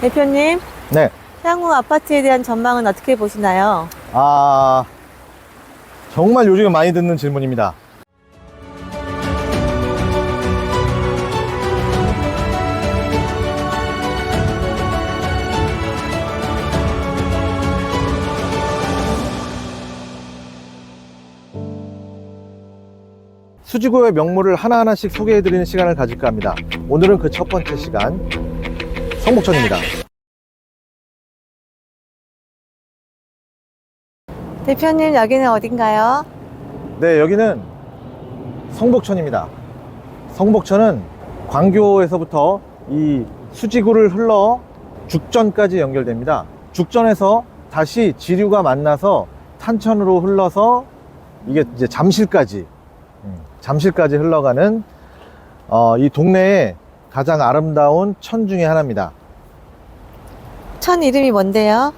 대표님, 네. 향후 아파트에 대한 전망은 어떻게 보시나요? 아, 정말 요즘에 많이 듣는 질문입니다. 수지구의 명물을 하나하나씩 소개해드리는 시간을 가질까 합니다. 오늘은 그 첫 번째 시간, 성북천입니다. 대표님, 여기는 어딘가요? 네, 여기는 성북천입니다. 성북천은 광교에서부터 이 수지구를 흘러 죽전까지 연결됩니다. 죽전에서 다시 지류가 만나서 탄천으로 흘러서 이게 이제 잠실까지, 음, 잠실까지 흘러가는 어, 이 동네의 가장 아름다운 천 중에 하나입니다. 천 이름이 뭔데요?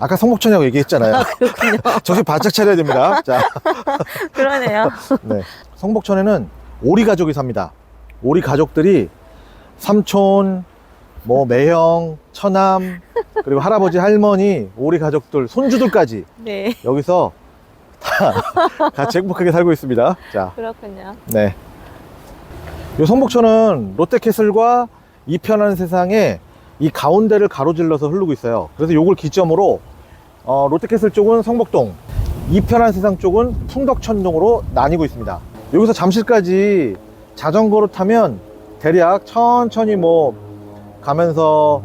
아까 성북천이라고 얘기했잖아요. 그렇군요. 정신 바짝 차려야 됩니다. 자, 그러네요. 네. 성북천에는 오리 가족이 삽니다. 오리 가족들이 삼촌, 뭐 매형, 처남, 그리고 할아버지, 할머니, 오리 가족들, 손주들까지 네, 여기서 다 같이 행복하게 살고 있습니다. 자, 그렇군요. 네. 이 성북천은 롯데캐슬과 이 편한 세상에 이 가운데를 가로질러서 흐르고 있어요. 그래서 요걸 기점으로 어, 롯데캐슬 쪽은 성북동, 이편한 세상 쪽은 풍덕천동으로 나뉘고 있습니다. 여기서 잠실까지 자전거로 타면 대략 천천히 뭐 가면서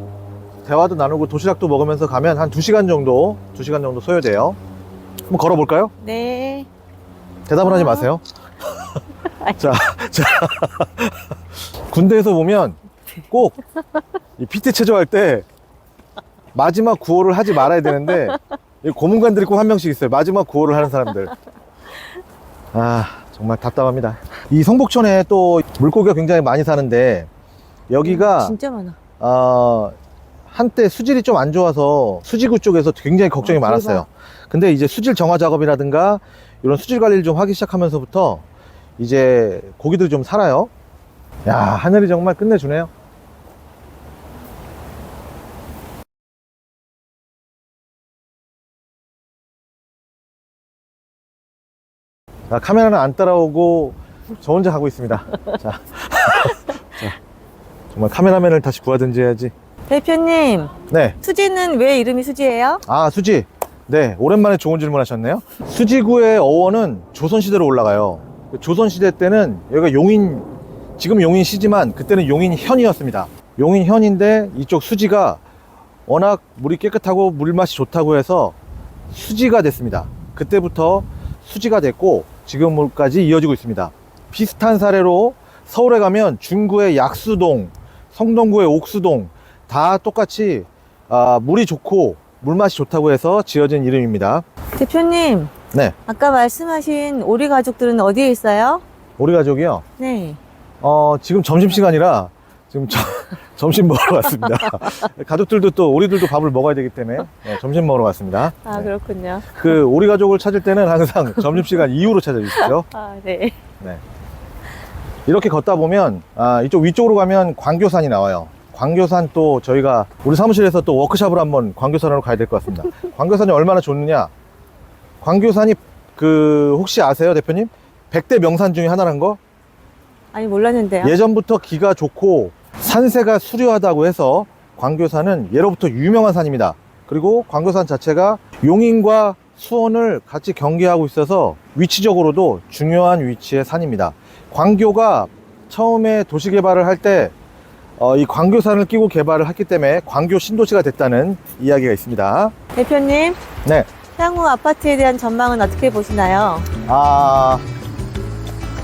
대화도 나누고 도시락도 먹으면서 가면 한 2시간 정도, 2시간 정도 소요돼요. 한번 걸어볼까요? 네. 대답을 하지 아. 마세요. 자, 자. 군대에서 보면 꼭 이 PT 체조할 때 마지막 구호를 하지 말아야 되는데 이 고문관들이 꼭 한 명씩 있어요. 마지막 구호를 하는 사람들. 아, 정말 답답합니다. 이 성북천에 또 물고기가 굉장히 많이 사는데 여기가 진짜 많아. 어, 한때 수질이 좀 안 좋아서 수지구 쪽에서 굉장히 걱정이 아, 많았어요. 근데 이제 수질 정화 작업이라든가 이런 수질 관리를 좀 하기 시작하면서부터 이제 고기들이 좀 살아요. 야, 하늘이 정말 끝내주네요. 자, 카메라는 안 따라오고 저 혼자 가고 있습니다. 자, 자, 정말 카메라맨을 다시 구하든지 해야지. 대표님, 네. 수지는 왜 이름이 수지예요? 아, 수지. 네, 오랜만에 좋은 질문 하셨네요. 수지구의 어원은 조선시대로 올라가요. 조선시대 때는 여기가 용인, 지금 용인시지만 그때는 용인현이었습니다. 용인현인데 이쪽 수지가 워낙 물이 깨끗하고 물맛이 좋다고 해서 수지가 됐습니다. 그때부터 수지가 됐고 지금까지 이어지고 있습니다. 비슷한 사례로 서울에 가면 중구의 약수동, 성동구의 옥수동 다 똑같이 아, 물이 좋고 물맛이 좋다고 해서 지어진 이름입니다. 대표님, 네, 아까 말씀하신 오리 가족들은 어디에 있어요? 우리 가족이요. 네. 어, 지금 점심시간이라 지금 점, 점심 먹으러 왔습니다. 가족들도 또 우리들도 밥을 먹어야 되기 때문에 네, 점심 먹으러 왔습니다. 아, 네. 그렇군요. 그 우리 가족을 찾을 때는 항상 점심 시간 이후로 찾아주십시오. 아, 네. 네. 이렇게 걷다 보면 아, 이쪽 위쪽으로 가면 광교산이 나와요. 광교산 또 저희가 우리 사무실에서 또 워크샵을 한번 광교산으로 가야 될 것 같습니다. 광교산이 얼마나 좋느냐? 광교산이 그 혹시 아세요, 대표님? 100대 명산 중에 하나란 거? 아니, 몰랐는데요. 예전부터 기가 좋고 산세가 수려하다고 해서 광교산은 예로부터 유명한 산입니다. 그리고 광교산 자체가 용인과 수원을 같이 경계하고 있어서 위치적으로도 중요한 위치의 산입니다. 광교가 처음에 도시 개발을 할때 어, 이 광교산을 끼고 개발을 했기 때문에 광교 신도시가 됐다는 이야기가 있습니다. 대표님, 네. 향후 아파트에 대한 전망은 어떻게 보시나요? 아,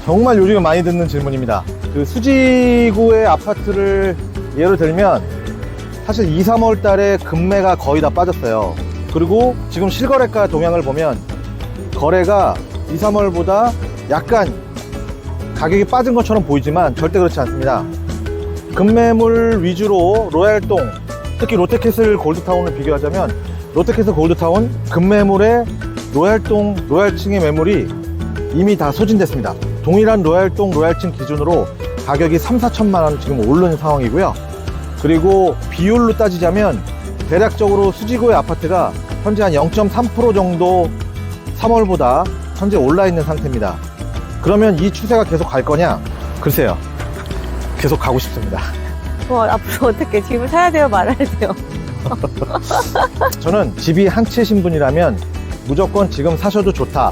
정말 요즘에 많이 듣는 질문입니다. 그 수지구의 아파트를 예로 들면 사실 2, 3월 달에 금매가 거의 다 빠졌어요. 그리고 지금 실거래가 동향을 보면 거래가 2, 3월보다 약간 가격이 빠진 것처럼 보이지만 절대 그렇지 않습니다. 금매물 위주로 로얄동, 특히 롯데캐슬 골드타운을 비교하자면 롯데캐슬 골드타운 금매물의 로얄동, 로얄층의 매물이 이미 다 소진됐습니다. 동일한 로얄동, 로얄층 기준으로 가격이 3, 4천만 원 지금 오른 상황이고요. 그리고 비율로 따지자면 대략적으로 수지구의 아파트가 현재 한 0.3% 정도 3월보다 현재 올라 있는 상태입니다. 그러면 이 추세가 계속 갈 거냐? 글쎄요. 계속 가고 싶습니다. 뭐 앞으로 어떻게 집을 사야 돼요? 말아야 돼요? 저는 집이 한 채 신 분이라면 무조건 지금 사셔도 좋다.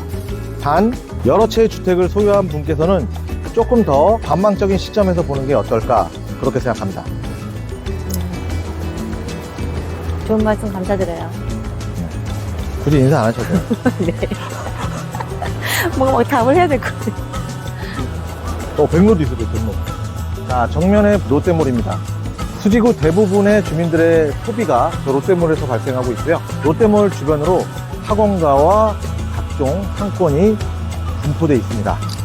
단, 여러 채의 주택을 소유한 분께서는 조금 더 관망적인 시점에서 보는 게 어떨까. 그렇게 생각합니다. 좋은 말씀 감사드려요. 굳이 인사 안 하셔도 돼요. 네. 뭔가 막 답을 해야 될 것 같아요. 어, 백로도 있어요, 백로. 자, 정면에 롯데몰입니다. 수지구 대부분의 주민들의 소비가 저 롯데몰에서 발생하고 있고요. 롯데몰 주변으로 학원가와 각종 상권이 분포되어 있습니다.